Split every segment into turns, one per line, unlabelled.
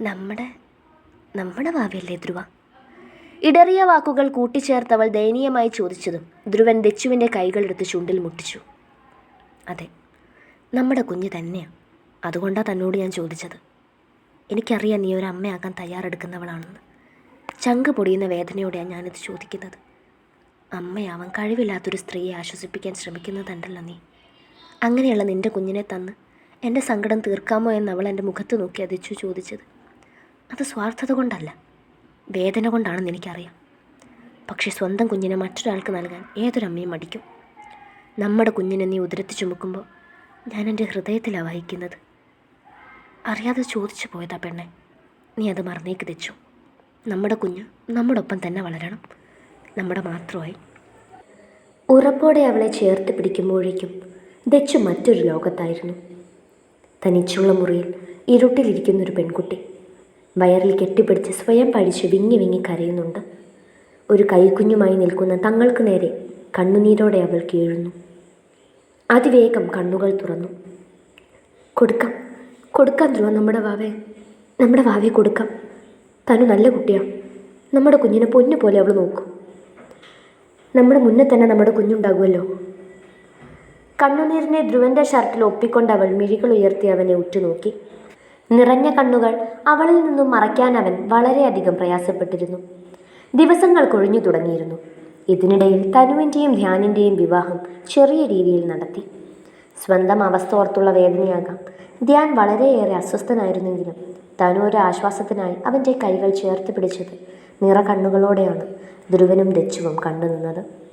നമ്മുടെ നമ്മുടെ ഭാവിയല്ലേ ധ്രുവ? ഇടറിയ വാക്കുകൾ കൂട്ടിച്ചേർത്തവൾ ദയനീയമായി ചോദിച്ചതും ധ്രുവൻ ദച്ചുവിന്റെ കൈകളെടുത്ത് ചുണ്ടിൽ മുട്ടിച്ചു. അതെ നമ്മുടെ കുഞ്ഞ് തന്നെയാണ് അതുകൊണ്ടാണ് തന്നോട് ഞാൻ ചോദിച്ചത്. എനിക്കറിയാം നീ ഒരു അമ്മയാക്കാൻ തയ്യാറെടുക്കുന്നവളാണെന്ന്. ചങ്ക് പൊടിയുന്ന വേദനയോടെയാണ് ഞാനിത് ചോദിക്കുന്നത്. അമ്മയാവാൻ കഴിവില്ലാത്തൊരു സ്ത്രീയെ ആശ്വസിപ്പിക്കാൻ ശ്രമിക്കുന്നതുണ്ടല്ലോ നീ. അങ്ങനെയുള്ള നിന്റെ കുഞ്ഞിനെ തന്ന് എന്റെ സങ്കടം തീർക്കാമോ എന്ന് അവൾ എന്റെ മുഖത്ത് നോക്കി അതിച്ചു ചോദിച്ചത്. അത് സ്വാർത്ഥത കൊണ്ടല്ല. വേദന കൊണ്ടാണെന്ന് എനിക്കറിയാം. പക്ഷേ സ്വന്തം കുഞ്ഞിനെ മറ്റൊരാൾക്ക് നൽകാൻ ഏതൊരമ്മയും മടിക്കും. നമ്മുടെ കുഞ്ഞിനെ നീ ഉദരത്തി ചുമക്കുമ്പോൾ ഞാൻ എന്റെ ഹൃദയത്തിലാണ് വഹിക്കുന്നത്. അറിയാതെ ചോദിച്ചു പോയതാ പെണ്ണെ. നീ അത് മറന്നേക്ക് തെച്ചു. നമ്മുടെ കുഞ്ഞ് നമ്മുടെ ഒപ്പം തന്നെ വളരണം. നമ്മുടെ മാത്രമായി. ഉറപ്പോടെ അവളെ ചേർത്ത് പിടിക്കുമ്പോഴേക്കും ദച്ചു മറ്റൊരു ലോകത്തായിരുന്നു. തനിച്ചുള്ള മുറിയിൽ ഇരുട്ടിലിരിക്കുന്നൊരു പെൺകുട്ടി. വയറിൽ കെട്ടിപ്പിടിച്ച് സ്വയം പഴിച്ച് വിങ്ങി വിങ്ങി കരയുന്നുണ്ട്. ഒരു കൈക്കുഞ്ഞുമായി നിൽക്കുന്ന തങ്ങൾക്ക് നേരെ കണ്ണുനീരോടെ അവൾ കീഴുന്നു. അതിവേഗം കണ്ണുകൾ തുറന്നു. കൊടുക്കാം കൊടുക്കാം ധ്രുവ നമ്മുടെ വാവേ നമ്മുടെ വാവേ കൊടുക്കാം. തനു നല്ല കുട്ടിയാണ് നമ്മുടെ കുഞ്ഞിനെ പൊന്നു പോലെ അവൾ നോക്കും. നമ്മുടെ മുന്നേ തന്നെ നമ്മുടെ കുഞ്ഞുണ്ടാകുമല്ലോ. കണ്ണുനീരിനെ ധ്രുവന്റെ ഷർട്ടിൽ ഒപ്പിക്കൊണ്ട് അവൾ മിഴികൾ ഉയർത്തി അവനെ ഉറ്റുനോക്കി. നിറഞ്ഞ കണ്ണുകൾ അവളിൽ നിന്നും മറയ്ക്കാൻ അവൻ വളരെയധികം പ്രയാസപ്പെട്ടിരുന്നു. ദിവസങ്ങൾ കൊഴിഞ്ഞു തുടങ്ങിയിരുന്നു. ഇതിനിടയിൽ തനുവിന്റെയും ധ്യാനിന്റെയും വിവാഹം ചെറിയ രീതിയിൽ നടത്തി. സ്വന്തം അവസ്ഥ ഓർത്തുള്ള വേദനയാകാം. ധ്യാൻ വളരെയേറെ അസ്വസ്ഥനായിരുന്നെങ്കിലും തനു ഒരു ആശ്വാസത്തിനായി അവന്റെ കൈകൾ ചേർത്ത് പിടിച്ചത് നിറ കണ്ണുകളോടെയാണ് ധ്രുവനും ദച്ചുവും കണ്ടുനിന്നത്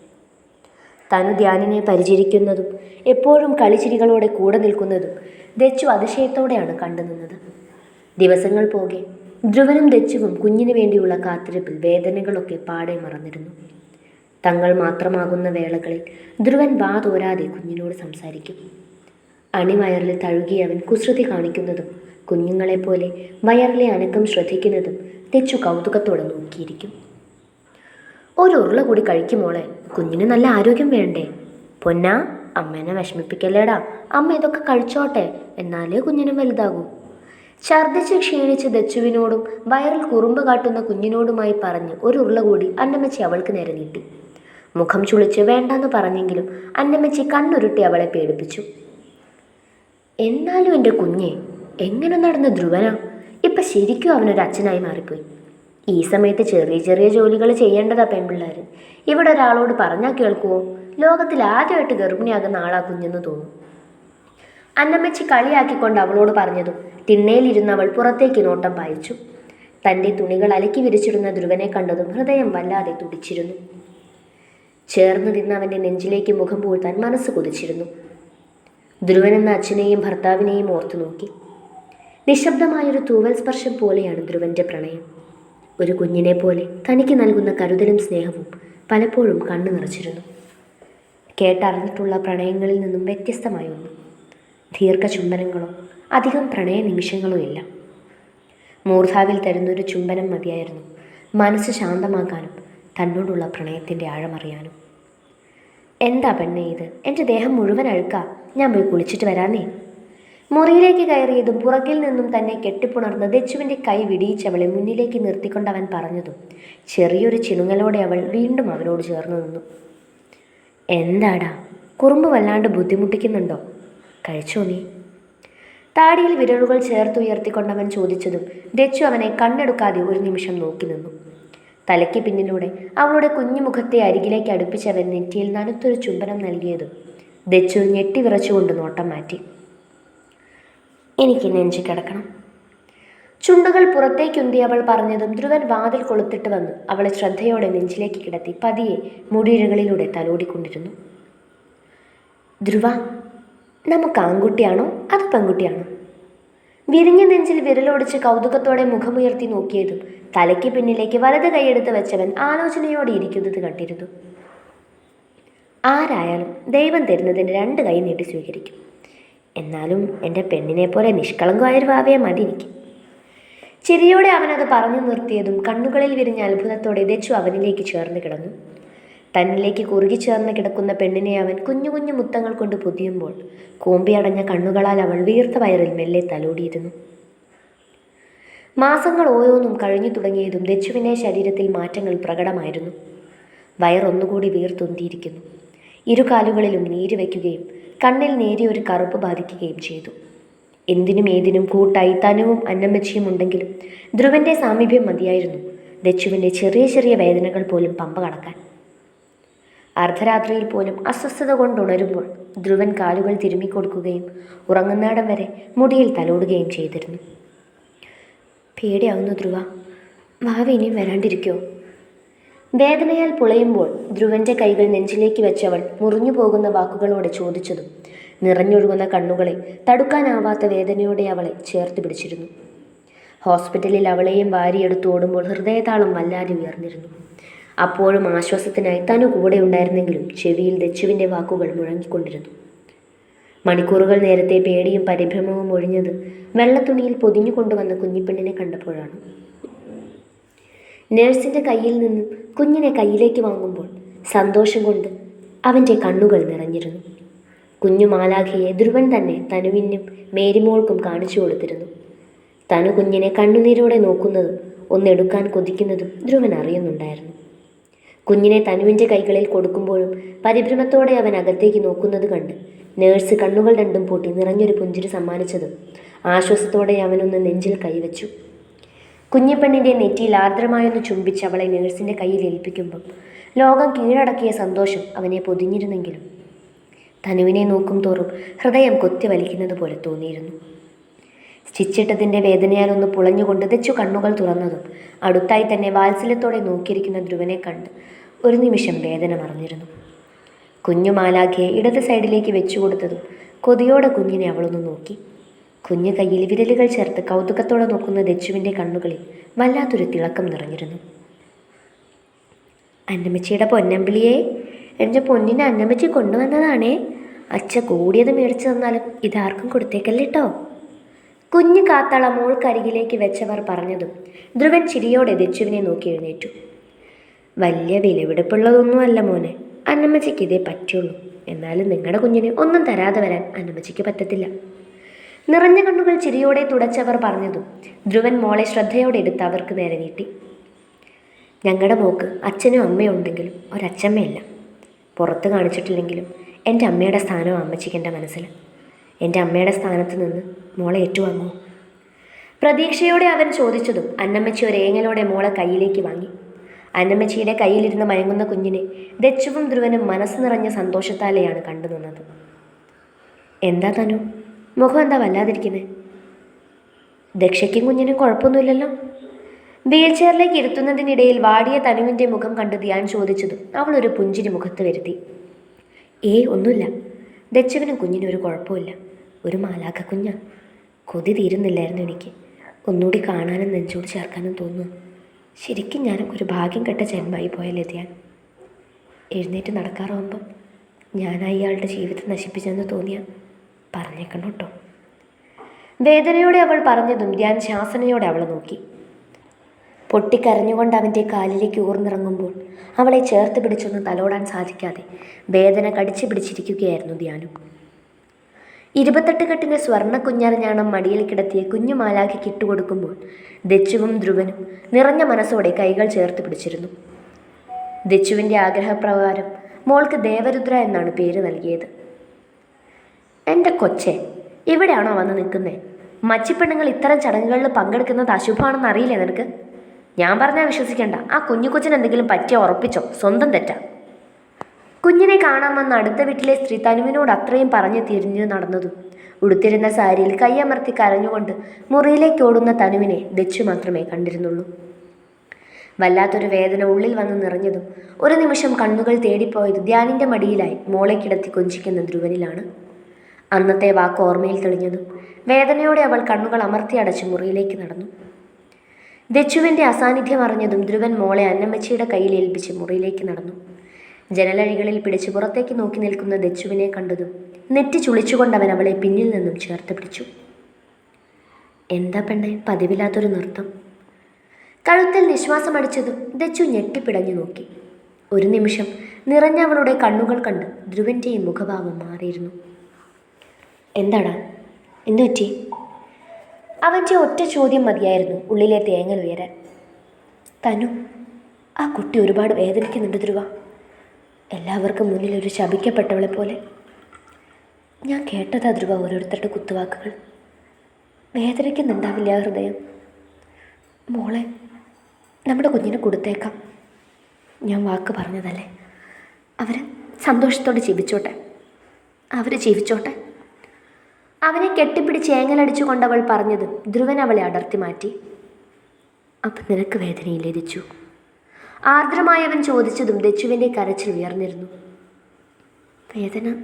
തനു ധ്യാനിനെ പരിചരിക്കുന്നതും എപ്പോഴും കളിച്ചിരികളോടെ കൂടെ നിൽക്കുന്നതും ദച്ചു അതിശയത്തോടെയാണ് കണ്ടുനിന്നത് ദിവസങ്ങൾ പോകെ. ധ്രുവനും ദച്ചുവും കുഞ്ഞിനു വേണ്ടിയുള്ള കാത്തിരിപ്പിൽ വേദനകളൊക്കെ പാടെ മറന്നിരുന്നു. തങ്ങൾ മാത്രമാകുന്ന വേളകളിൽ ധ്രുവൻ വാ തോരാതെ കുഞ്ഞിനോട് സംസാരിക്കും. അണിവയറിൽ തഴുകി അവൻ കുസൃതി കാണിക്കുന്നതും കുഞ്ഞുങ്ങളെപ്പോലെ വയറിലെ അനക്കം ശ്രദ്ധിക്കുന്നതും തെച്ചു കൗതുകത്തോടെ നോക്കിയിരിക്കും. ഒരു ഉരുള കൂടി കഴിക്കുമോളെ കുഞ്ഞിന് നല്ല ആരോഗ്യം വേണ്ടേ? പൊന്നാ അമ്മേനെ വിഷമിപ്പിക്കല്ലേടാ. അമ്മ ഇതൊക്കെ കഴിച്ചോട്ടെ. എന്നാലേ കുഞ്ഞിനും വലുതാകൂ. ഛർദ്ദിച്ച് ക്ഷീണിച്ച് ദച്ചുവിനോടും വയറിൽ കുറുമ്പ് കാട്ടുന്ന കുഞ്ഞിനോടുമായി പറഞ്ഞ് ഒരു ഉരുള കൂടി അന്നമ്മച്ചി അവൾക്ക് നേരെ നീട്ടി. മുഖം ചുളിച്ച് വേണ്ടെന്ന് പറഞ്ഞെങ്കിലും അന്നമ്മച്ചി കണ്ണുരുട്ടി അവളെ പേടിപ്പിച്ചു. എന്നാലും എന്റെ കുഞ്ഞെ എങ്ങനെ നടന്ന ധ്രുവനാ? ഇപ്പം ശരിക്കും അവനൊരു അച്ഛനായി മാറിപ്പോയി. ഈ സമയത്ത് ചെറിയ ചെറിയ ജോലികൾ ചെയ്യേണ്ടതാ പെൺപിള്ളേർ ഇവിടെ ഒരാളോട് പറഞ്ഞാൽ കേൾക്കുമോ ലോകത്തിൽ ആദ്യമായിട്ട് ഗർഭിണിയാകുന്ന ആളാ കുഞ്ഞെന്ന് തോന്നും. അന്നമ്മച്ചി കളിയാക്കിക്കൊണ്ട് അവളോട് പറഞ്ഞതും തിണ്ണയിലിരുന്നവൾ പുറത്തേക്ക് നോട്ടം പായിച്ചു. തന്റെ തുണികൾ അലക്കി വിരിച്ചിടുന്ന ധ്രുവനെ കണ്ടതും ഹൃദയം വല്ലാതെ തുടിച്ചിരുന്നു. ചേർന്ന് നിന്ന് അവന്റെ നെഞ്ചിലേക്ക് മുഖം പൂഴ്ത്താൻ മനസ്സ് കൊതിച്ചിരുന്നു. ധ്രുവൻ എന്ന അച്ഛനെയും ഭർത്താവിനെയും ഓർത്തു നോക്കി നിശബ്ദമായൊരു തൂവൽ സ്പർശം പോലെയാണ് ധ്രുവന്റെ പ്രണയം. ഒരു കുഞ്ഞിനെ പോലെ തനിക്ക് നൽകുന്ന കരുതലും സ്നേഹവും പലപ്പോഴും കണ്ണു നിറച്ചിരുന്നു. കേട്ടറിഞ്ഞിട്ടുള്ള പ്രണയങ്ങളിൽ നിന്നും വ്യത്യസ്തമായ ഒന്ന് ദീർഘ ചുംബനങ്ങളോ അധികം പ്രണയ നിമിഷങ്ങളോ ഇല്ല. മൂർധാവിൽ തരുന്നൊരു ചുംബനം മതിയായിരുന്നു മനസ്സ് ശാന്തമാക്കാനും തന്നോടുള്ള പ്രണയത്തിന്റെ ആഴമറിയാനും. എന്താ പെണ്ണേ ഇത്? എന്റെ ദേഹം മുഴുവൻ അഴുക്കാ. ഞാൻ പോയി കുളിച്ചിട്ട് വരാന്നേ. മുറിയിലേക്ക് കയറിയതും പുറകിൽ നിന്നും തന്നെ കെട്ടിപ്പുണർന്ന് ദച്ചുവിന്റെ കൈ വിടിയിച്ചവളെ മുന്നിലേക്ക് നിർത്തിക്കൊണ്ടവൻ പറഞ്ഞതും ചെറിയൊരു ചിണുങ്ങലോടെ അവൾ വീണ്ടും അവനോട് ചേർന്നു നിന്നു. എന്താടാ കുറുമ്പ് വല്ലാണ്ട് ബുദ്ധിമുട്ടിക്കുന്നുണ്ടോ? കഴിച്ചോ നീ? താടിയിൽ വിരലുകൾ ചേർത്തുയർത്തിക്കൊണ്ടവൻ ചോദിച്ചതും ദച്ചു അവനെ കണ്ണെടുക്കാതെ ഒരു നിമിഷം നോക്കി നിന്നു. തലയ്ക്ക് പിന്നിലൂടെ അവളുടെ കുഞ്ഞുമുഖത്തെ അരികിലേക്ക് അടുപ്പിച്ചവൻ നെറ്റിയിൽ നനുത്തൊരു ചുംബനം നൽകിയതും ദച്ചു ഞെട്ടി വിറച്ചുകൊണ്ട് നോട്ടം മാറ്റി. എനിക്ക് നെഞ്ചി കിടക്കണം. ചുണ്ടുകൾ പുറത്തേക്കുന്തി അവൾ പറഞ്ഞതും ധ്രുവൻ വാതിൽ കൊളുത്തിട്ട് വന്ന്. അവളെ ശ്രദ്ധയോടെ നെഞ്ചിലേക്ക് കിടത്തി പതിയെ മുടിയിഴകളിലൂടെ തലോടിക്കൊണ്ടിരുന്നു ധ്രുവ നമുക്ക് ആൺകുട്ടിയാണോ? അത് പെൺകുട്ടിയാണോ? വിരിഞ്ഞ നെഞ്ചിൽ വിരലോടിച്ച് കൗതുകത്തോടെ മുഖമുയർത്തി നോക്കിയതും തലയ്ക്ക് പിന്നിലേക്ക് വലത് കൈയെടുത്ത് വെച്ചവൻ ആലോചനയോടെ ഇരിക്കുന്നത് കണ്ടിരുന്നു. ആരായാലും ദൈവം തരുന്നതിന് രണ്ട് കൈ നീട്ടി സ്വീകരിക്കും. എന്നാലും എന്റെ പെണ്ണിനെ പോലെ നിഷ്കളങ്കമായൊരു ഭാവയെ മതി എനിക്ക്. ചിരിയോടെ അവനത് പറഞ്ഞു നിർത്തിയതും കണ്ണുകളിൽ വിരിഞ്ഞ അത്ഭുതത്തോടെ ഇതച്ചു അവനിലേക്ക് ചേർന്ന് കിടന്നു. തന്നിലേക്ക് കുറുകി ചേർന്ന് കിടക്കുന്ന പെണ്ണിനെ അവൻ കുഞ്ഞു കുഞ്ഞു മുത്തങ്ങൾ കൊണ്ട് പൊതിയുമ്പോൾ കൂമ്പിയടഞ്ഞ കണ്ണുകളാൽ അവൾ വീർത്ത വയറിൽ മെല്ലെ തലോടിയിരുന്നു. മാസങ്ങൾ ഓരോന്നും കഴിഞ്ഞു തുടങ്ങിയതും ദച്ചുവിന്റെ ശരീരത്തിൽ മാറ്റങ്ങൾ പ്രകടമായിരുന്നു. വയറൊന്നുകൂടി വീർത്തുന്തിയിരിക്കുന്നു. ഇരുകാലുകളിലും നീര് വയ്ക്കുകയും കണ്ണിൽ നേരിയ ഒരു കറുപ്പ് ബാധിക്കുകയും ചെയ്തു. എന്തിനും ഏതിനും കൂട്ടായി തനുവും അന്നമ്മച്ചിയും ഉണ്ടെങ്കിലും ധ്രുവന്റെ സാമീപ്യം മതിയായിരുന്നു ദച്ചുവിന്റെ ചെറിയ ചെറിയ വേദനകൾ പോലും പമ്പ കടക്കാൻ. അർദ്ധരാത്രിയിൽ പോലും അസ്വസ്ഥത കൊണ്ടുണരുമ്പോൾ ധ്രുവൻ കാലുകൾ തിരുമ്മിക്കൊടുക്കുകയും ഉറങ്ങുന്നിടം വരെ മുടിയിൽ തലോടുകയും ചെയ്തിരുന്നു. പേടിയാവുന്നു ധ്രുവ. ഭാവി ഇനിയും വരാണ്ടിരിക്കോ? വേദനയാൽ പുളയുമ്പോൾ ധ്രുവന്റെ കൈകൾ നെഞ്ചിലേക്ക് വെച്ചവൾ മുറിഞ്ഞു പോകുന്ന വാക്കുകളോടെ ചോദിച്ചതും നിറഞ്ഞൊഴുകുന്ന കണ്ണുകളെ തടുക്കാനാവാത്ത വേദനയോടെ അവളെ ചേർത്ത് പിടിച്ചിരുന്നു. ഹോസ്പിറ്റലിൽ അവളെയും വാരിയെടുത്ത് ഓടുമ്പോൾ ഹൃദയതാളം വല്ലാതെ ഉയർന്നിരുന്നു. അപ്പോഴും ആശ്വാസത്തിനായി തനു കൂടെ ഉണ്ടായിരുന്നെങ്കിലും ചെവിയിൽ ദച്ചുവിന്റെ വാക്കുകൾ മുഴങ്ങിക്കൊണ്ടിരുന്നു. മണിക്കൂറുകൾ നേരത്തെ പേടിയും പരിഭ്രമവും ഒഴിഞ്ഞത് വെള്ളത്തുണിയിൽ പൊതിഞ്ഞു കൊണ്ടുവന്ന കുഞ്ഞിപ്പെണ്ണിനെ കണ്ടപ്പോഴാണ്. നേഴ്സിന്റെ കയ്യിൽ നിന്നും കുഞ്ഞിനെ കയ്യിലേക്ക് വാങ്ങുമ്പോൾ സന്തോഷം കൊണ്ട് അവന്റെ കണ്ണുകൾ നിറഞ്ഞിരുന്നു. കുഞ്ഞു മാലാഖയെ ധ്രുവൻ തന്നെ തനുവിനും മേരിമോൾക്കും കാണിച്ചു കൊടുത്തിരുന്നു. തനു കുഞ്ഞിനെ കണ്ണുനീരോടെ നോക്കുന്നതും ഒന്നെടുക്കാൻ കൊതിക്കുന്നതും ധ്രുവൻ അറിയുന്നുണ്ടായിരുന്നു. കുഞ്ഞിനെ തനുവിന്റെ കൈകളിൽ കൊടുക്കുമ്പോഴും പരിഭ്രമത്തോടെ അവൻ അകത്തേക്ക് നോക്കുന്നത് കണ്ട് നേഴ്സ് കണ്ണുകൾ രണ്ടും പൂട്ടി നിറഞ്ഞൊരു പുഞ്ചിരി സമ്മാനിച്ചതും ആശ്വാസത്തോടെ അവനൊന്ന് നെഞ്ചിൽ കൈവച്ചു. കുഞ്ഞിപ്പെണ്ണിന്റെ നെറ്റിയിൽ ആർദ്രമായൊന്ന് ചുംബിച്ച് അവളെ നേഴ്സിന്റെ കയ്യിൽ ഏൽപ്പിക്കുമ്പം ലോകം കീഴടക്കിയ സന്തോഷം അവനെ പൊതിഞ്ഞിരുന്നെങ്കിലും. തനുവിനെ നോക്കും തോറും ഹൃദയം കൊത്തി വലിക്കുന്നത് പോലെ തോന്നിയിരുന്നു. സ്റ്റിച്ചിട്ടതിന്റെ വേദനയാൽ ഒന്ന് പുളഞ്ഞുകൊണ്ട് തെച്ചു കണ്ണുകൾ തുറന്നതും അടുത്തായി തന്നെ വാത്സല്യത്തോടെ നോക്കിയിരിക്കുന്ന ധ്രുവനെ കണ്ട് ഒരു നിമിഷം വേദന മറഞ്ഞിരുന്നു. കുഞ്ഞു മാലാഖയെ ഇടത് സൈഡിലേക്ക് വെച്ചു കൊടുത്തതും കൊതിയോടെ കുഞ്ഞിനെ അവളൊന്ന് നോക്കി. കുഞ്ഞു കയ്യിൽ വിരലുകൾ ചേർത്ത് കൗതുകത്തോടെ നോക്കുന്ന ദച്ചുവിന്റെ കണ്ണുകളിൽ വല്ലാത്തൊരു തിളക്കം നിറഞ്ഞിരുന്നു. അന്നമ്മച്ചിയുടെ പൊന്നമ്പിളിയെ എന്റെ പൊന്നിനെ അന്നമ്മച്ചി കൊണ്ടുവന്നതാണേ. അച്ഛ കൂടിയത് മേടിച്ചു തന്നാലും ഇതാർക്കും കൊടുത്തേക്കല്ലേട്ടോ? കുഞ്ഞു കാത്തള മോൾക്കരികിലേക്ക് വെച്ചവർ പറഞ്ഞതും ധ്രുവൻ ചിരിയോടെ ദച്ചുവിനെ നോക്കി എഴുന്നേറ്റു. വലിയ വിലപിടിപ്പുള്ളതൊന്നുമല്ല മോനെ അന്നമ്മച്ചിക്ക് ഇതേ പറ്റുള്ളൂ. എന്നാലും നിങ്ങളുടെ കുഞ്ഞിനെ ഒന്നും തരാതെ വരാൻ അന്നമ്മച്ചിക്ക് പറ്റത്തില്ല. നിറഞ്ഞ കണ്ണുകൾ ചിരിയോടെ തുടച്ചവർ പറഞ്ഞതും. ധ്രുവൻ മോളെ ശ്രദ്ധയോടെ എടുത്ത് അവർക്ക് നേരെ നീട്ടി. ഞങ്ങളുടെ മോക്ക് അച്ഛനും അമ്മയും ഉണ്ടെങ്കിലും ഒരച്ഛമ്മയല്ല. പുറത്ത് കാണിച്ചിട്ടില്ലെങ്കിലും എന്റെ അമ്മയുടെ സ്ഥാനം അമ്മച്ചിക്ക് എന്റെ മനസ്സിൽ എന്റെ അമ്മയുടെ സ്ഥാനത്ത് നിന്ന് മോളെ ഏറ്റുവാങ്ങുമോ പ്രതീക്ഷയോടെ അവൻ ചോദിച്ചതും അന്നമ്മച്ചി ഒരേങ്ങലോടെ മോളെ കയ്യിലേക്ക് വാങ്ങി. അന്നമ്മച്ചിയുടെ കയ്യിലിരുന്ന് മയങ്ങുന്ന കുഞ്ഞിനെ ദച്ചുവും ധ്രുവനും മനസ്സ് നിറഞ്ഞ സന്തോഷത്താലെയാണ് കണ്ടു നിന്നത്. എന്താ തനു? മുഖം എന്താ വല്ലാതിരിക്കുന്നത് ദക്ഷയ്ക്കും കുഞ്ഞിനും കുഴപ്പമൊന്നുമില്ലല്ലോ? വീൽ ചെയറിലേക്ക് ഇരുത്തുന്നതിനിടയിൽ വാടിയ തനുവിന്റെ മുഖം കണ്ട് ധ്യാൻ ചോദിച്ചതും അവൾ ഒരു പുഞ്ചിരി മുഖത്ത് വരുത്തി. ഏ ഒന്നുമില്ല. ദക്ഷവിനും കുഞ്ഞിനും ഒരു കുഴപ്പമില്ല. ഒരു മാലാഖ കുഞ്ഞ. കൊതി തീരുന്നില്ലായിരുന്നു എനിക്ക്. ഒന്നുകൂടി കാണാനും നെഞ്ചോട് ചേർക്കാനും തോന്നുന്നു. ശരിക്കും ഞാനൊക്കെ ഒരു ഭാഗ്യം കെട്ട ജന്മമായി പോയല്ലേ ധ്യാൻ? എഴുന്നേറ്റ് നടക്കാറാവുമ്പം ഞാൻ അയാളുടെ ജീവിതം നശിപ്പിച്ചെന്ന് തോന്നിയ പറഞ്ഞേക്കണം കേട്ടോ. വേദനയോടെ അവൾ പറഞ്ഞതും ധ്യാൻ ശാസനയോടെ അവളെ നോക്കി. പൊട്ടിക്കരഞ്ഞുകൊണ്ട് അവന്റെ കാലിലേക്ക് ഊർന്നിറങ്ങുമ്പോൾ അവളെ ചേർത്ത് പിടിച്ചൊന്ന് തലോടാൻ സാധിക്കാതെ വേദന കടിച്ചു പിടിച്ചിരിക്കുകയായിരുന്നു ധ്യാനം. ഇരുപത്തെട്ട് കെട്ടിന്റെ സ്വർണ കുഞ്ഞറിഞ്ഞാണം മടിയിൽ കിടത്തിയ കുഞ്ഞു മാലാഖയ്ക്ക് കിട്ടുകൊടുക്കുമ്പോൾ ദച്ചുവും ധ്രുവനും നിറഞ്ഞ മനസ്സോടെ കൈകൾ ചേർത്ത് പിടിച്ചിരുന്നു. ദച്ചുവിന്റെ ആഗ്രഹപ്രകാരം മോൾക്ക് ദേവരുദ്ര എന്നാണ് പേര് നൽകിയത്. എന്റെ കൊച്ചെ ഇവിടെയാണോ വന്ന് നിൽക്കുന്നേ? മച്ചിപ്പെണ്ണുങ്ങൾ ഇത്തരം ചടങ്ങുകളിൽ പങ്കെടുക്കുന്നത് അശുഭമാണെന്ന് അറിയില്ലേ നിനക്ക്? ഞാൻ പറഞ്ഞാൽ വിശ്വസിക്കണ്ട. ആ കുഞ്ഞു കൊച്ചിന് എന്തെങ്കിലും പറ്റിയ ഉറപ്പിച്ചോ? സ്വന്തം തെറ്റാ. കുഞ്ഞിനെ കാണാൻ വന്ന അടുത്ത വീട്ടിലെ സ്ത്രീ തനുവിനോട് അത്രയും പറഞ്ഞു തിരിഞ്ഞു നടന്നതും ഉടുത്തിരുന്ന സാരിയിൽ കൈയമർത്തി കരഞ്ഞുകൊണ്ട് മുറിയിലേക്ക് ഓടുന്ന തനുവിനെ ദച്ചു മാത്രമേ കണ്ടിരുന്നുള്ളൂ. വല്ലാത്തൊരു വേദന ഉള്ളിൽ വന്ന് നിറഞ്ഞതും ഒരു നിമിഷം കണ്ണുകൾ തേടിപ്പോയത് ധ്യാനിന്റെ മടിയിലായി മോളെ കിടത്തി കൊഞ്ചിക്കുന്ന ധ്രുവനിലാണ്. അന്നത്തെ വാക്ക് ഓർമ്മയിൽ തെളിഞ്ഞതും വേദനയോടെ അവൾ കണ്ണുകൾ അമർത്തി അടച്ച് മുറിയിലേക്ക് നടന്നു. ദച്ചുവിന്റെ അസാന്നിധ്യം അറിഞ്ഞതും ധ്രുവൻ മോളെ അന്നമ്മച്ചിയുടെ കയ്യിൽ ഏൽപ്പിച്ച് മുറിയിലേക്ക് നടന്നു. ജനലഴികളിൽ പിടിച്ച് പുറത്തേക്ക് നോക്കി നിൽക്കുന്ന ദച്ചുവിനെ കണ്ടതും നെറ്റി ചുളിച്ചുകൊണ്ട് അവൻ അവളെ പിന്നിൽ നിന്നും ചേർത്ത് പിടിച്ചു. എന്താ പെണ്ണെ പതിവില്ലാത്തൊരു നൃത്തം? കഴുത്തിൽ നിശ്വാസമടിച്ചതും ദച്ചു ഞെട്ടിപ്പിടഞ്ഞു നോക്കി. ഒരു നിമിഷം നിറഞ്ഞവളുടെ കണ്ണുകൾ കണ്ട് ധ്രുവന്റെയും മുഖഭാവം മാറിയിരുന്നു. എന്താടാ? എന്തു പറ്റി? അവന്റെ ഒറ്റ ചോദ്യം മതിയായിരുന്നു ഉള്ളിലെ തേങ്ങൽ ഉയരാൻ. തനു ആ കുട്ടി ഒരുപാട് വേദനിക്കുന്നുണ്ട് ധ്രുവ. എല്ലാവർക്കും മുന്നിൽ ഒരു ശപിക്കപ്പെട്ടവളെ പോലെ. ഞാൻ കേട്ടതാ ധ്രുവ ഓരോരുത്തരുടെ കുത്തുവാക്കുകൾ. വേദനിക്കുന്നുണ്ടാവില്ല ഹൃദയം. മോളെ നമ്മുടെ കുഞ്ഞിനെ കൊടുത്തേക്കാം. ഞാൻ വാക്ക് പറഞ്ഞതല്ലേ? അവർ സന്തോഷത്തോടെ ജീവിച്ചോട്ടെ. അവർ ജീവിച്ചോട്ടെ. അവനെ കെട്ടിപ്പിടിച്ച് ഏങ്ങലടിച്ചു കൊണ്ടവൾ പറഞ്ഞത്. ധ്രുവൻ അവളെ അടർത്തി മാറ്റി. അപ്പം നിനക്ക് വേദനയില്ലേ ദിച്ചു? ആർദ്രമായി അവൻ ചോദിച്ചതും ദച്ചുവിന്റെ കരച്ചിൽ ഉയർന്നിരുന്നു. വേദന?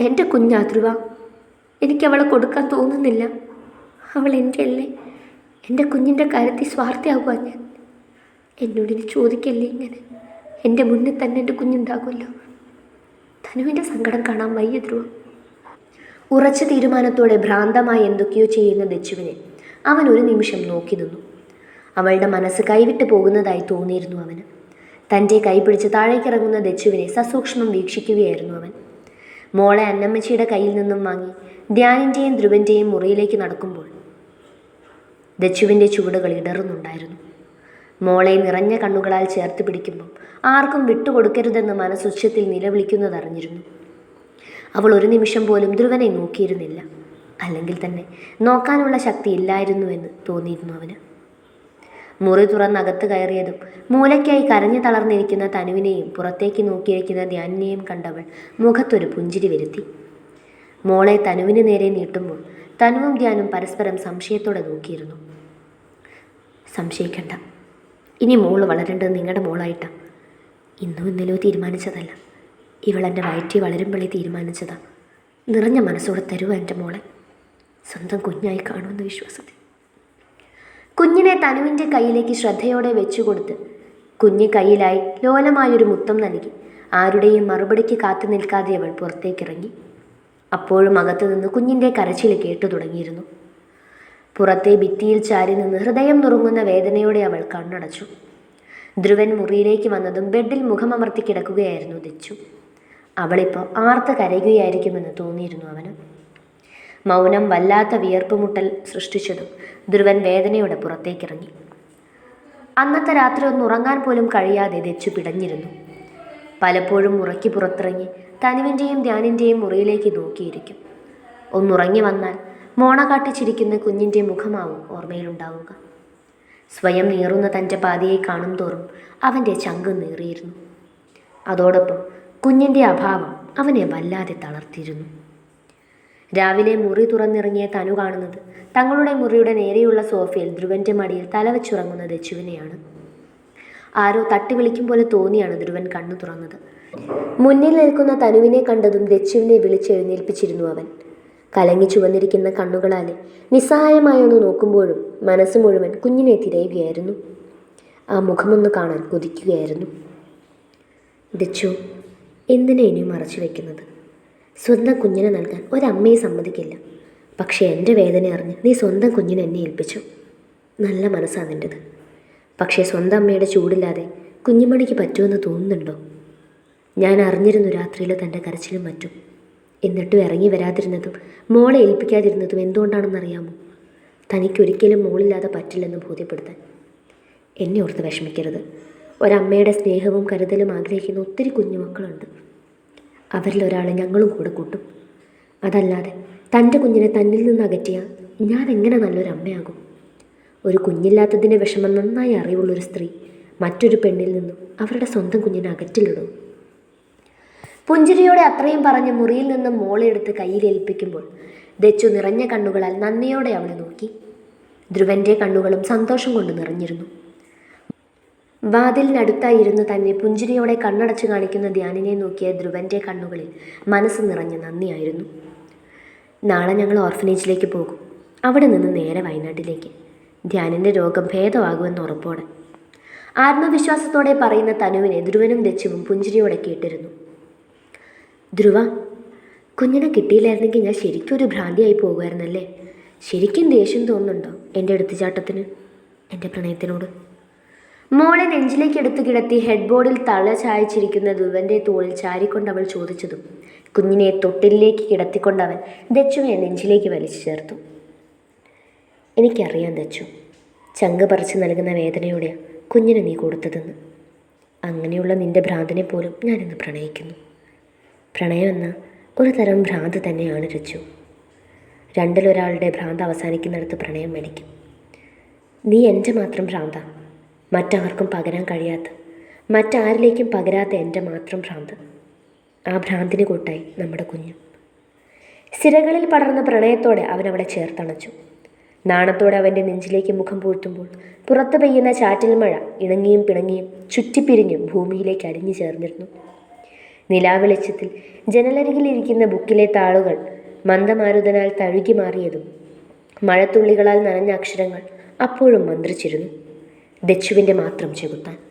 എന്റെ കുഞ്ഞാ ധ്രുവ എനിക്കവളെ കൊടുക്കാൻ തോന്നുന്നില്ല. അവൾ എന്റെ അല്ലേ എന്റെ കുഞ്ഞിന്റെ കാര്യത്തിൽ സ്വാർത്ഥയാകുക ഞാൻ. എന്നോട് ഇനി ചോദിക്കല്ലേ ഇങ്ങനെ? എന്റെ മുന്നിൽ തന്നെ എന്റെ കുഞ്ഞുണ്ടാകുമല്ലോ. ധനുവിന്റെ സങ്കടം കാണാൻ വയ്യ ധ്രുവ. ഉറച്ച തീരുമാനത്തോടെ ഭ്രാന്തമായി എന്തൊക്കെയോ ചെയ്യുന്ന ദച്ചുവിനെ അവൻ ഒരു നിമിഷം നോക്കി നിന്നു. അവളുടെ മനസ്സ് കൈവിട്ട് പോകുന്നതായി തോന്നിയിരുന്നു അവന്. തന്റെ കൈ പിടിച്ച് താഴേക്കിറങ്ങുന്ന ദച്ചുവിനെ സസൂക്ഷ്മം വീക്ഷിക്കുകയായിരുന്നു അവൻ. മോളെ അന്നമ്മച്ചിയുടെ കയ്യിൽ നിന്നും വാങ്ങി ധ്യാനിന്റെയും ധ്രുവന്റെയും മുറിയിലേക്ക് നടക്കുമ്പോൾ ദച്ചുവിന്റെ ചുവടുകൾ ഇടറുന്നുണ്ടായിരുന്നു. മോളെ നിറഞ്ഞ കണ്ണുകളാൽ ചേർത്ത് പിടിക്കുമ്പോൾ ആർക്കും വിട്ടുകൊടുക്കരുതെന്ന് മനസ്സുച്ഛത്തിൽ നിലവിളിക്കുന്നതറിഞ്ഞിരുന്നു. അവൾ ഒരു നിമിഷം പോലും ധ്രുവനെ നോക്കിയിരുന്നില്ല. അല്ലെങ്കിൽ തന്നെ നോക്കാനുള്ള ശക്തി ഇല്ലായിരുന്നുവെന്ന് തോന്നിയിരുന്നു അവന്. മുറി തുറന്നകത്ത് കയറിയതും മൂലയ്ക്കായി കരഞ്ഞു തളർന്നിരിക്കുന്ന തനുവിനെയും പുറത്തേക്ക് നോക്കിയിരിക്കുന്ന ധ്യാനിനെയും കണ്ടവൾ മുഖത്തൊരു പുഞ്ചിരി വരുത്തി. മോളെ തനുവിന് നേരെ നീട്ടുമ്പോൾ തനുവും ധ്യാനും പരസ്പരം സംശയത്തോടെ നോക്കിയിരുന്നു. സംശയിക്കണ്ട. ഇനി മോൾ വളരേണ്ടത് നിങ്ങളുടെ മോളായിട്ടാണ് ഇന്നും ഇന്നലെയോ തീരുമാനിച്ചതല്ല. ഇവളെന്റെ വയറ്റി വളരുമ്പോഴേ തീരുമാനിച്ചതാ. നിറഞ്ഞ മനസ്സോടെ തരുക എന്റെ മോളെ. സ്വന്തം കുഞ്ഞായി കാണുമെന്ന് വിശ്വാസത്തിൽ. കുഞ്ഞിനെ തനുവിന്റെ കയ്യിലേക്ക് ശ്രദ്ധയോടെ വെച്ചുകൊടുത്ത് കുഞ്ഞ് കയ്യിലായി ലോലമായൊരു മുത്തം നൽകി. ആരുടെയും മറുപടിക്ക് കാത്തു നിൽക്കാതെ അവൾ പുറത്തേക്കിറങ്ങി. അപ്പോഴും അകത്തു നിന്ന് കുഞ്ഞിന്റെ കരച്ചിൽ കേട്ടു തുടങ്ങിയിരുന്നു. പുറത്തെ ഭിത്തിയിൽ ചാരി നിന്ന് ഹൃദയം നുറുങ്ങുന്ന വേദനയോടെ അവൾ കണ്ണടച്ചു. ധ്രുവൻ മുറിയിലേക്ക് വന്നതും ബെഡിൽ മുഖമമർത്തി കിടക്കുകയായിരുന്നു ദിച്ചു. അവളിപ്പോൾ ആർത്ത് കരയുകയായിരിക്കുമെന്ന് തോന്നിയിരുന്നു അവന്. മൗനം വല്ലാത്ത വിയർപ്പുമുട്ടൽ സൃഷ്ടിച്ചതും ധ്രുവൻ വേദനയോടെ പുറത്തേക്കിറങ്ങി. അന്നത്തെ രാത്രി ഒന്ന് ഉറങ്ങാൻ പോലും കഴിയാതെ ദച്ചു പിടഞ്ഞിരുന്നു. പലപ്പോഴും മുറയ്ക്ക് പുറത്തിറങ്ങി തനുവിന്റെയും ധ്യാനിന്റെയും മുറിയിലേക്ക് നോക്കിയിരിക്കും. ഒന്നുറങ്ങി വന്നാൽ മോണ കാട്ടിച്ചിരിക്കുന്ന കുഞ്ഞിന്റെ മുഖമാവും ഓർമ്മയിലുണ്ടാവുക. സ്വയം നീറുന്ന തന്റെ പാതിയെ കാണും തോറും അവന്റെ ചങ്ക് നീറിയിരുന്നു. അതോടൊപ്പം കുഞ്ഞിന്റെ അഭാവം അവനെ വല്ലാതെ തളർത്തിയിരുന്നു. രാവിലെ മുറി തുറന്നിറങ്ങിയ തനു കാണുന്നത് തങ്ങളുടെ മുറിയുടെ നേരെയുള്ള സോഫയിൽ ധ്രുവന്റെ മടിയിൽ തലവെച്ചുറങ്ങുന്ന ദച്ചുവിനെയാണ്. ആരോ തട്ടി വിളിക്കും പോലെ തോന്നിയാണ് ധ്രുവൻ കണ്ണു തുറന്നത്. മുന്നിൽ നിൽക്കുന്ന തനുവിനെ കണ്ടതും ദച്ചുവിനെ വിളിച്ചെഴുന്നേൽപ്പിച്ചിരുന്നു അവൻ. കലങ്ങി ചുവന്നിരിക്കുന്ന കണ്ണുകളാലെ നിസ്സഹായമായി ഒന്ന് നോക്കുമ്പോഴും മനസ്സ് മുഴുവൻ കുഞ്ഞിനെ തിരയുകയായിരുന്നു. ആ മുഖമൊന്ന് കാണാൻ കൊതിക്കുകയായിരുന്നു. ദച്ചു എന്തിനാ ഇനിയും മറച്ചു വെക്കുന്നത്? സ്വന്തം കുഞ്ഞിനെ നൽകാൻ ഒരമ്മയെ സമ്മതിക്കില്ല. പക്ഷേ എന്റെ വേദന അറിഞ്ഞ് നീ സ്വന്തം കുഞ്ഞിനെ എന്നെ ഏൽപ്പിച്ചു. നല്ല മനസ്സാണ് നിന്റെത് പക്ഷേ സ്വന്തം അമ്മയുടെ ചൂടില്ലാതെ കുഞ്ഞുമണിക്ക് പറ്റുമെന്ന് തോന്നുന്നുണ്ടോ? ഞാൻ അറിഞ്ഞിരുന്നു രാത്രിയിൽ തന്റെ കരച്ചിലും മറ്റും. എന്നിട്ടും ഇറങ്ങി വരാതിരുന്നതും മോളെ ഏൽപ്പിക്കാതിരുന്നതും എന്തുകൊണ്ടാണെന്നറിയാമോ? തനിക്കൊരിക്കലും മോളില്ലാതെ പറ്റില്ലെന്ന് ബോധ്യപ്പെടുത്താൻ. എന്നെ ഓർത്ത് വിഷമിക്കരുത്. ഒരമ്മയുടെ സ്നേഹവും കരുതലും ആഗ്രഹിക്കുന്ന ഒത്തിരി കുഞ്ഞുമക്കളുണ്ട് അവരിൽ ഒരാളെ ഞങ്ങളും കൂടെ കൂട്ടും. അതല്ലാതെ തന്റെ കുഞ്ഞിനെ തന്നിൽ നിന്ന് അകറ്റിയാൽ ഞാൻ എങ്ങനെ നല്ലൊരു അമ്മയാകും? ഒരു കുഞ്ഞില്ലാത്തതിന്റെ വിഷമം നന്നായി അറിവുള്ളൊരു സ്ത്രീ മറ്റൊരു പെണ്ണിൽ നിന്നും അവരുടെ സ്വന്തം കുഞ്ഞിനെ അകറ്റിലിടും. പുഞ്ചിരിയോടെ അത്രയും പറഞ്ഞ് മുറിയിൽ നിന്നും മോളെടുത്ത് കയ്യിലേൽപ്പിക്കുമ്പോൾ ദച്ചു നിറഞ്ഞ കണ്ണുകളാൽ നന്ദിയോടെ അവളെ നോക്കി. ധ്രുവന്റെ കണ്ണുകളും സന്തോഷം കൊണ്ട് നിറഞ്ഞിരുന്നു. വാതിലിനടുത്തായിരുന്നു തന്നെ പുഞ്ചിരിയോടെ കണ്ണടച്ചു കാണിക്കുന്ന ധ്യാനിനെ നോക്കിയ ധ്രുവന്റെ കണ്ണുകളിൽ മനസ്സ് നിറഞ്ഞ നന്ദിയായിരുന്നു. നാളെ ഞങ്ങൾ ഓർഫനേജിലേക്ക് പോകും. അവിടെ നിന്ന് നേരെ വയനാട്ടിലേക്ക്. ധ്യാനിന്റെ രോഗം ഭേദമാകുമെന്ന് ഉറപ്പോടെ. ആത്മവിശ്വാസത്തോടെ പറയുന്ന തനുവിനെ ധ്രുവനും ദച്ചുവും പുഞ്ചിരിയോടെ കേട്ടിരുന്നു. ധ്രുവ കുഞ്ഞിനെ കിട്ടിയില്ലായിരുന്നെങ്കിൽ ഞാൻ ശരിക്കും ഒരു ഭ്രാന്തിയായി പോകുമായിരുന്നല്ലേ? ശരിക്കും ദേഷ്യം തോന്നുന്നുണ്ടോ എന്റെ എടുത്തുചാട്ടത്തിന് എന്റെ പ്രണയത്തിനോട്? മോളെ നെഞ്ചിലേക്ക് എടുത്തു കിടത്തി ഹെഡ് ബോർഡിൽ തല ചായച്ചിരിക്കുന്ന ധ്രുവന്റെ തോളിൽ ചാരിക്കൊണ്ട് അവൾ ചോദിച്ചതും കുഞ്ഞിനെ തൊട്ടിലേക്ക് അവൻ ദച്ചുവിനെ നെഞ്ചിലേക്ക് വലിച്ചു ചേർത്തു. എനിക്കറിയാം ദച്ചു ചങ്ക് പറിച്ചു നൽകുന്ന വേദനയോടെ കുഞ്ഞിനെ നീ കൊടുത്തതെന്ന്. അങ്ങനെയുള്ള നിന്റെ ഭ്രാന്തിനെ പോലും ഞാനിന്ന് പ്രണയിക്കുന്നു. പ്രണയമെന്ന ഒരു തരം ഭ്രാന്ത് തന്നെയാണ് രച്ചു. രണ്ടിലൊരാളുടെ ഭ്രാന്ത് അവസാനിക്കുന്നിടത്ത് പ്രണയം മേടിക്കും. നീ എന്റെ മാത്രം ഭ്രാന്ത. മറ്റാർക്കും പകരാൻ കഴിയാത്ത മറ്റാരിലേക്കും പകരാത്ത എന്റെ മാത്രം ഭ്രാന്ത്. ആ ഭ്രാന്തിന് കൂട്ടായി നമ്മുടെ കുഞ്ഞ്. സിരകളിൽ പടർന്ന പ്രണയത്തോടെ അവൻ അവളെ ചേർത്തണച്ചു. നാണത്തോടെ അവന്റെ നെഞ്ചിലേക്ക് മുഖം പൂഴ്ത്തുമ്പോൾ പുറത്ത് പെയ്യുന്ന ചാറ്റൽ മഴ ഇണങ്ങിയും പിണങ്ങിയും ചുറ്റിപ്പിരിഞ്ഞും ഭൂമിയിലേക്ക് അലിഞ്ഞു ചേർന്നിരുന്നു. നിലാവെളിച്ചത്തിൽ ജനലരികിലിരിക്കുന്ന ബുക്കിലെ താളുകൾ മന്ദമാരുതനാൽ തഴുകി മാറിയതും മഴത്തുള്ളികളാൽ നനഞ്ഞ അക്ഷരങ്ങൾ അപ്പോഴും മന്ത്രിച്ചിരുന്നു. ദച്ചുവിന്റെ മാത്രം ചെകുത്താൻ.